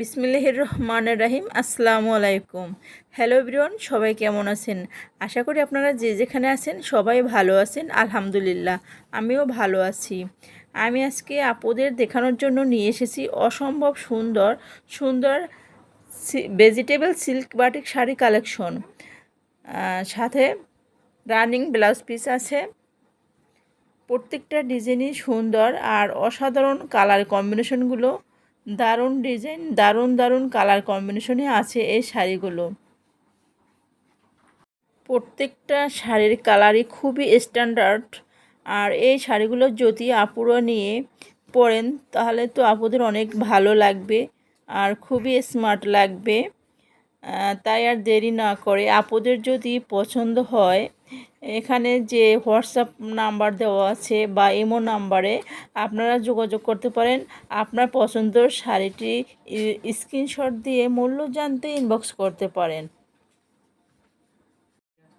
বিসমিল্লাহির রহমানের রাহিম। আসসালামু আলাইকুম। হ্যালো এভরিওয়ান সবাই কেমন আছেন? আশা করি আপনারা যে যেখানে আছেন সবাই ভালো আছেন, আলহামদুলিল্লাহ, আমিও ভালো আছি। আমি আজকে আপুদের দেখানোর জন্য নিয়ে এসেছি অসম্ভব সুন্দর সুন্দর vegetable silk batik sari collection সাথে রানিং ব্লাউজ পিস আছে। প্রত্যেকটা ডিজাইনই সুন্দর আর অসাধারণ কালার কম্বিনেশনগুলো দারুণ ডিজাইন, দারুণ দারুণ কালার কম্বিনেশনে আছে এই শাড়িগুলো। প্রত্যেকটা শাড়ির কালারই খুবই স্ট্যান্ডার্ড। আর এই শাড়িগুলো যদি আপুরা নিয়ে পরেন, তাহলে তো আপুদের অনেক ভালো লাগবে আর খুবই স্মার্ট লাগবে। তাই আর দেরি না করে, আপুদের যদি পছন্দ হয় এখানে যে হোয়াটসঅ্যাপ নাম্বার দেওয়া আছে বা ইমো নাম্বারে আপনারা যোগাযোগ করতে পারেন। আপনার পছন্দের শাড়িটি স্ক্রিনশট দিয়ে মূল্য জানতে ইনবক্স করতে পারেন।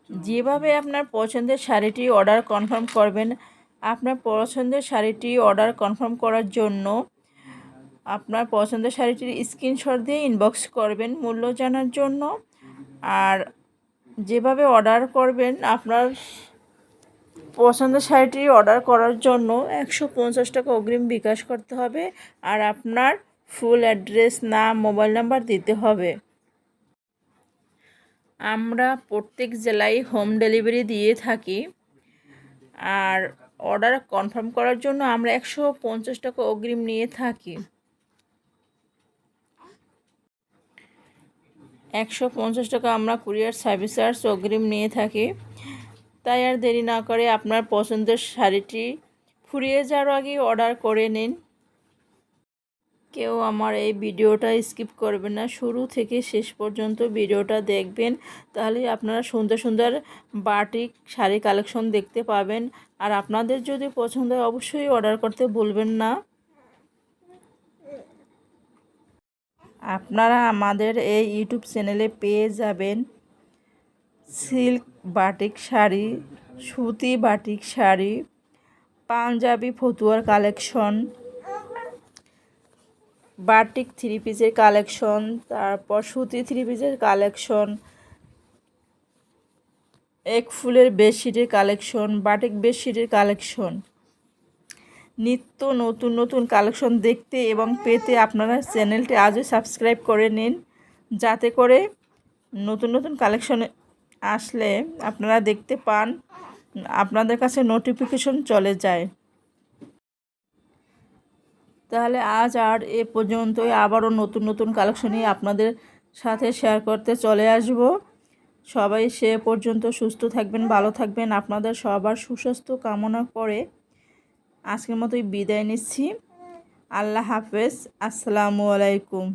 যেভাবে আপনার পছন্দের শাড়িটি অর্ডার কনফার্ম করবেন, আপনার পছন্দের শাড়িটি অর্ডার কনফার্ম করার জন্য আপনার পছন্দের শাড়িটির স্ক্রিনশট দিয়ে ইনবক্স করবেন মূল্য জানার জন্য। আর যেভাবে অর্ডার করবেন, আপনার পছন্দের শাড়িটি অর্ডার করার জন্য একশো পঞ্চাশ টাকা অগ্রিম বিকাশ করতে হবে আর আপনার ফুল অ্যাড্রেস নাম মোবাইল নাম্বার দিতে হবে। আমরা প্রত্যেক জেলায় হোম ডেলিভারি দিয়ে থাকি আর অর্ডার কনফার্ম করার জন্য আমরা একশো পঞ্চাশ টাকা অগ্রিম নিয়ে থাকি। একশো পঞ্চাশ টাকা আমরা কুরিয়ার সার্ভিস চার্জ অগ্রিম নিয়ে থাকি। তাই আর দেরি না করে আপনার পছন্দের শাড়িটি ফুরিয়ে যাওয়ার আগে অর্ডার করে নিন। কেউ আমার এই ভিডিওটা স্কিপ করবেন না। শুরু থেকে শেষ পর্যন্ত ভিডিওটা দেখবেন, তাহলে আপনারা সুন্দর সুন্দর বাটিক শাড়ি কালেকশন দেখতে পাবেন। আর আপনাদের যদি পছন্দ হয়, অবশ্যই অর্ডার করতে ভুলবেন না। আপনারা আমাদের এই ইউটিউব চ্যানেলে পেয়ে যাবেন সিল্ক বাটিক শাড়ি, সুতি বাটিক শাড়ি, পাঞ্জাবি ফতুয়ার কালেকশন, বাটিক থ্রি পিসের কালেকশন, তারপর সুতি থ্রি পিসের কালেকশন, এক ফুলের বেডশিটের কালেকশন, বাটিক বেডশিটের কালেকশন। নিত্য নতুন নতুন কালেকশন দেখতে এবং পেতে আপনারা চ্যানেলটি আজও সাবস্ক্রাইব করে নিন। যাতে করে নতুন নতুন কালেকশন আসলে আপনারা দেখতে পান, আপনাদের কাছে নোটিফিকেশন চলে যায়। তাহলে আজ আর এ পর্যন্তই আবারও নতুন নতুন কালেকশন নিয়ে আপনাদের সাথে শেয়ার করতে চলে আসব। সবাই সে পর্যন্ত সুস্থ থাকবেন, ভালো থাকবেন। আপনাদের সবার সুস্বাস্থ্য কামনা করে আজকের মতোই বিদায় নিচ্ছি। আল্লাহ হাফেজ। আসসালামু আলাইকুম।